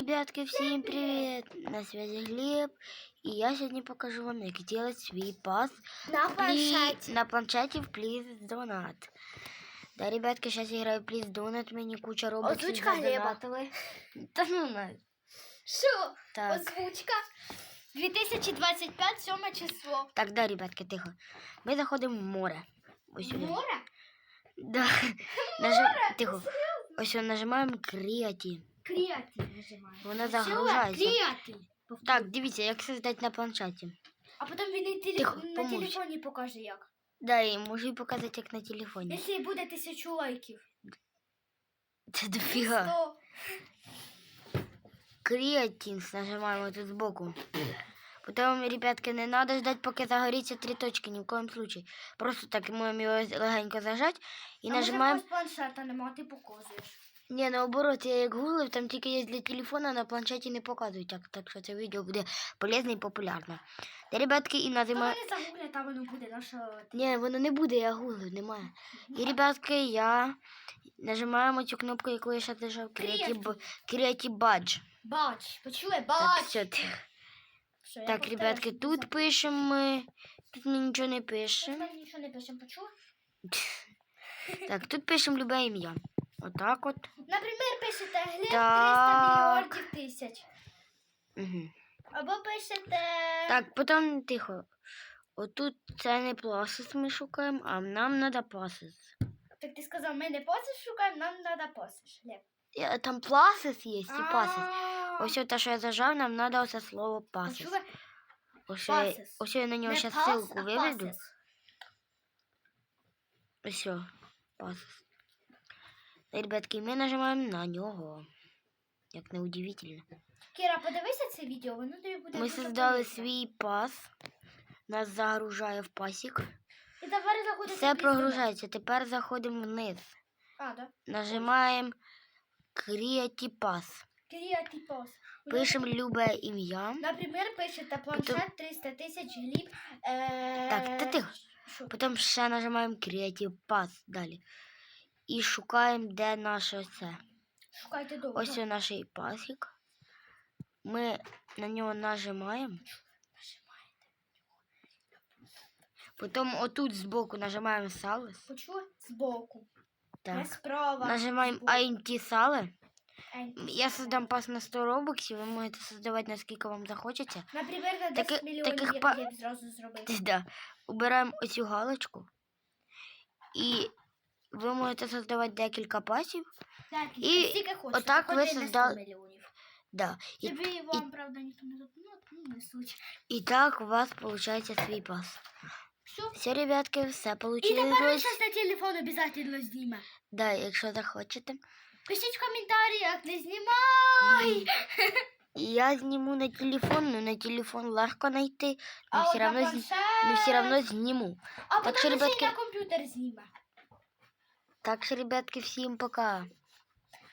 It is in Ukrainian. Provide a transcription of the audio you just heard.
Ребятки, всем привет! На связи Глеб. И я сегодня покажу вам, как делать свой пас На в Пли- планшеті. на планшете в Please Donut. Да, ребятки, сейчас я играю в Please Donut, мені куча робоксів Озвучка Глеба. Та ну на. Що? Так. Озвучка. 2025, 7 число. Так, да, ребятки, тихо. Ми заходимо в море. Ось сюди. Море? Да. Море? Нажим... Тихо. Ось сюди нажимаємо креатив. Креатив нажимаємо. Вона загружається. Креатив. Так, дивіться, як создати на планшеті. А потім він і теле- Тихо, на помовч. телефоні покаже як. Да, і можу і показати, як на телефоні. Якщо буде тисячу лайків. Це дофіга. То Креатинс нажимаємо тут сбоку. Потом, ребятки, не надо ждать, поки загоріться три точки, ні в коем случае. Просто так можемо його легенько зажать і а нажимаємо. може в когось планшета нема, ти показуєш. Ні, наоборот, я як гуглив, там тільки є для телефона, на планшеті не показують. Так, так що це відео буде полезне і популярне. Та, ребятки, і Та нажимаємо. вони там воно буде наша... Ні, воно не буде, я гуглив, немає. І, ребятки, я нажимаємо цю кнопку, яку я ще держав. Creative, Badge. Бач, почули? Так, Бач. все, ти. Все, Так, ребятки, тут пишемо ми. Тут ми нічого не пишемо. Ми нічого не пишемо, почули? Так, тут пишемо любе ім'я. Отак от. Наприклад, пишете Глеб 300 Так. мільярдів тисяч. Угу. Або пишете... Так, потім тихо. Отут це не пласис ми шукаємо, а нам треба пасис. Так ти сказав, ми не посиш шукаємо, нам треба посиш. Глеб. Я- Там пласис є і пасис. А, Ось те, що я зажав, нам треба оце слово пасис. почули? Ось я, Пасис. ось я на нього Не зараз пас, ссылку а виведу. пасис. Ось, о, пасис. Ребятки, ми нажимаємо на нього. Як не удивительно. Кіра, подивися це відео, воно тобі буде Ми создали свій пас. Нас загружає в пасік. І тепер заходите Все прогружається. Тепер заходимо вниз. А, да. Нажимаємо Creative Pass. Креатив пос. Пишемо любе ім'я. Наприклад, пишете планшет 300 тисяч гліб. Е... Так, та тихо. Потім ще нажимаємо Creative Pass далі. І шукаємо, де наше це. Шукайте довго. Ось наш пасік. Ми на нього нажимаємо. Потім отут збоку нажимаємо Салес. Почули? Збоку. Не Так. справа. Нажимаємо. INT Sale. Я создам пас на 100 робоксів, ви можете создавати наскільки вам захочеться. Наприклад, на 10 Таки- мільйонів таких я па- б зразу зробив. Да. Убираємо оцю галочку. І ви можете создавати декілька пасів. Так, І скільки хочете. отак ви хоч і не 100 создали- мільйонів. Да. І, Тобі вам, і... правда, ніхто не запомнив, ну, не суть. і так у вас виходить свій пас. Все. Все, ребятки, все І тепер вийшло. зараз на телефон обов'язково зніме. Да, якщо захочете. Пишіть в коментарях, не знімай! Я зніму на телефон, но на телефон легко знайти. Но А все от на равно, зні- планшет. все равно зніму. А Так потім ще й ребятки- на комп'ютер зніме. Так що, ребятки, всім пока.